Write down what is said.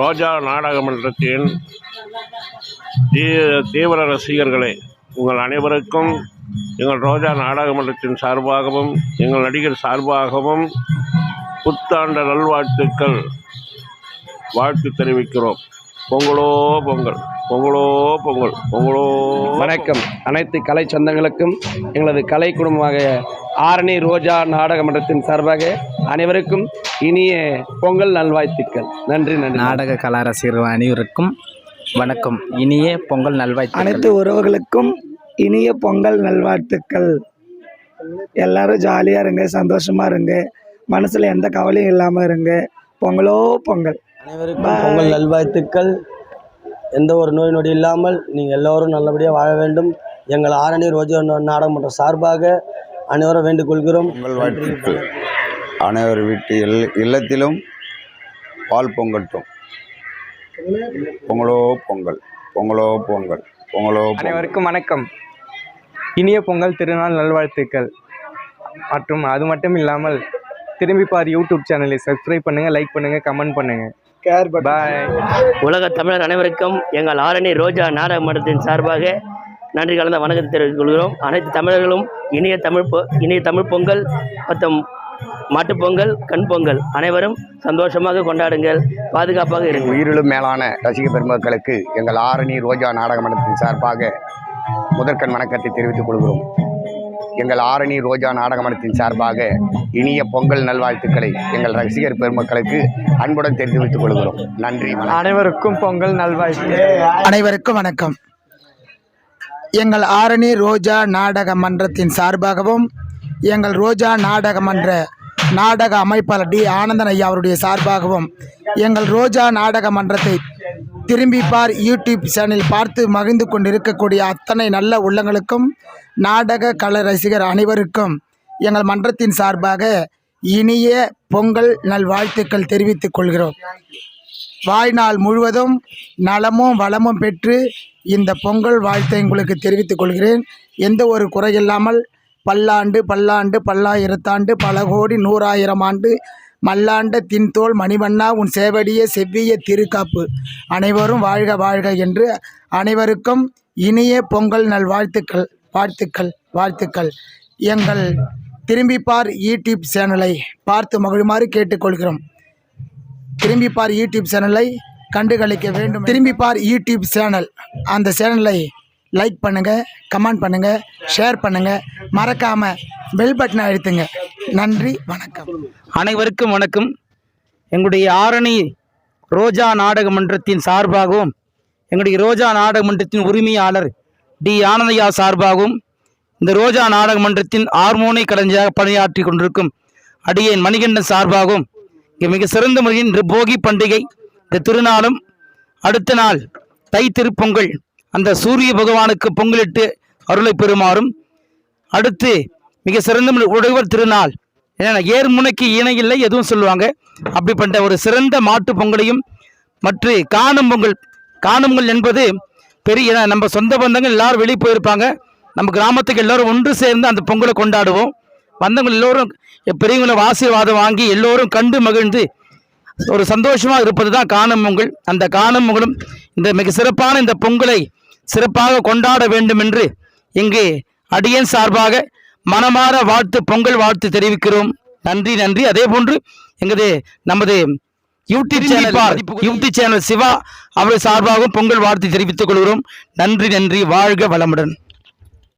ரோஜா நாடகமன்றத்தின் தீ தீவிர ரசிகர்களே உங்கள் அனைவருக்கும் எங்கள் ரோஜா நாடகமன்றத்தின் சார்பாகவும் எங்கள் நடிகர் சார்பாகவும் புத்தாண்ட நல்வாழ்த்துக்கள் வாழ்த்து தெரிவிக்கிறோம். பொங்கலோ பொங்கல் பொங்கலோ பொங்கல் பொங்கலோ வணக்கம். அனைத்து கலை சொந்தங்களுக்கும் எங்களது கலை குடும்பமாக ஆரணி ரோஜா நாடக மன்றத்தின் சார்பாக அனைவருக்கும் இனிய பொங்கல் நல்வாழ்த்துக்கள் நன்றி நன்றி. நாடக கலா ரசிகர்கள் அனைவருக்கும் வணக்கம். இனிய பொங்கல் நல்வாழ்த்து அனைத்து உறவுகளுக்கும் இனிய பொங்கல் நல்வாழ்த்துக்கள். எல்லாரும் ஜாலியாக இருங்க சந்தோஷமா இருங்க. மனசில் எந்த கவலையும் இல்லாமல் இருங்க. பொங்கலோ பொங்கல். அனைவருக்கும் பொங்கல் நல்வாழ்த்துக்கள் எந்த ஒரு நோய் நொடி இல்லாமல் நீங்கள் எல்லோரும் நல்லபடியாக வாழ வேண்டும். எங்கள் ஆரணி ரோஜா நா- நாடகமன்ற சார்பாக அனைவரும் வேண்டிக்கொள்கிறோம் பொங்கல் வாழ்த்துக்கள். அனைவர் வீட்டு இல் இல்லத்திலும் பால் பொங்கட்டும். பொங்கலோ பொங்கல் பொங்கலோ பொங்கல் பொங்கலோ பொங்கல். அனைவருக்கும் வணக்கம். இனிய பொங்கல் திருநாள் நல்வாழ்த்துக்கள். மற்றும் அது மட்டும் இல்லாமல் திரும்பி பார் யூடியூப் சேனலை சப்ஸ்கிரைப் பண்ணுங்கள் லைக் பண்ணுங்கள் கமெண்ட் பண்ணுங்கள் கேர் பாய் உலக தமிழர் அனைவருக்கும் எங்கள் ஆரணி ரோஜா நாடக மன்றத்தின் சார்பாக நன்றி கலந்த வணக்கத்தை தெரிவித்துக் கொள்கிறோம். அனைத்து தமிழர்களும் இனிய தமிழ் பொ இனிய தமிழ் பொங்கல் மற்றும் மாட்டுப் பொங்கல் கண் பொங்கல் அனைவரும் சந்தோஷமாக கொண்டாடுங்கள். பாதுகாப்பாக இருங்கள். உயிரிலும் மேலான ரசிக பெருமக்களுக்கு எங்கள் ஆரணி ரோஜா நாடக மன்றத்தின் சார்பாக முதற்கண் வணக்கத்தை தெரிவித்துக் கொள்கிறோம். எங்கள் ஆரணி ரோஜா நாடக மன்றத்தின் சார்பாக இனிய பொங்கல் நல்வாழ்த்துக்களை எங்கள் ரசிகர் பெருமக்களுக்கு அன்புடன் தெரிவித்துக் கொள்கிறோம். நன்றி. அனைவருக்கும் பொங்கல் நல்வாழ்த்து அனைவருக்கும் வணக்கம். எங்கள் ஆரணி ரோஜா நாடக மன்றத்தின் சார்பாகவும் எங்கள் ரோஜா நாடக மன்ற நாடக அமைப்பாளர் டி. ஆனந்தன் ஐயா அவருடைய சார்பாகவும் எங்கள் ரோஜா நாடக மன்றத்தை திரும்பி பார் யூடியூப் சேனல் பார்த்து மகிழ்ந்து கொண்டிருக்கக்கூடிய அத்தனை நல்ல உள்ளங்களுக்கும் நாடக கலை ரசிகர் அனைவருக்கும் எங்கள் மன்றத்தின் சார்பாக இனிய பொங்கல் நல்வாழ்த்துக்கள் தெரிவித்துக் கொள்கிறோம். வாழ்நாள் முழுவதும் நலமும் வளமும் பெற்று இந்த பொங்கல் வாழ்த்தை உங்களுக்கு தெரிவித்துக் கொள்கிறேன். எந்த ஒரு குறையில்லாமல் பல்லாண்டு பல்லாண்டு பல்லாயிரத்தாண்டு பல கோடி நூறாயிரம் ஆண்டு மல்லாண்ட தின்தோல் மணிவண்ணா உன் சேவடிய செவ்விய திருக்காப்பு. அனைவரும் வாழ்க வாழ்க என்று அனைவருக்கும் இனிய பொங்கல் நல் வாழ்த்துக்கள் வாழ்த்துக்கள் வாழ்த்துக்கள். எங்கள் திரும்பிப்பார் யூடியூப் சேனலை பார்த்து மகிழுமாறு கேட்டுக்கொள்கிறோம். திரும்பிப்பார் யூடியூப் சேனலை கண்டுகளிக்க வேண்டும் திரும்பி பார் யூடியூப் சேனல். அந்த சேனலை லைக் பண்ணுங்க கமெண்ட் பண்ணுங்க ஷேர் பண்ணுங்க. மறக்காம பெல் பட்டனை அழுத்துங்க. நன்றி வணக்கம். அனைவருக்கும் வணக்கம். எங்களுடைய ஆரணி ரோஜா நாடக மன்றத்தின் சார்பாகவும் எங்களுடைய ரோஜா நாடக மன்றத்தின் உரிமையாளர் டி. ஆனந்தையா சார்பாகவும் இந்த ரோஜா நாடக மன்றத்தின் ஹார்மோனை கலைஞராக பணியாற்றி கொண்டிருக்கும் அடியேன் மணிகண்டன் சார்பாகவும் இங்கே மிக சிறந்த முறையில் இன்று போகி பண்டிகை இந்த திருநாளும் அடுத்த நாள் தை திருப்பொங்கல். அந்த சூரிய பகவானுக்கு பொங்கலிட்டு அருளை பெறுமாறும் அடுத்து மிக சிறந்த முறை உழவர் திருநாள். ஏன்னா ஏர் முனைக்கு இணை இல்லை எதுவும் சொல்லுவாங்க. அப்படிப்பட்ட ஒரு சிறந்த மாட்டு பொங்கலையும் மற்ற காணும் பொங்கல் காணும் பொங்கல் என்பது பெரிய நம்ம சொந்த பந்தங்கள் எல்லாரும் வெளியே போயிருப்பாங்க. நம்ம கிராமத்துக்கு எல்லாரும் ஒன்று சேர்ந்து அந்த பொங்கலை கொண்டாடுவோம். வந்தவங்க எல்லோரும் பெரியவங்களும் ஆசீர்வாதம் வாங்கி எல்லோரும் கண்டு மகிழ்ந்து ஒரு சந்தோஷமாக இருப்பது தான் காணும் பொங்கல் அந்த காணும் பொங்கலும் இந்த மிக சிறப்பான இந்த பொங்கலை சிறப்பாக கொண்டாட வேண்டும் என்று இங்கு அடியேன் சார்பாக மனமார வாழ்த்து பொங்கல் வாழ்த்து தெரிவிக்கிறோம். நன்றி நன்றி. அதே போன்று எங்களது நமது YouTube channel YouTube channel Shiva அவர் சார்பாகவும் பொங்கல் வாழ்த்து தெரிவித்துக் கொள்கிறோம். நன்றி நன்றி. வாழ்க வளமுடன்.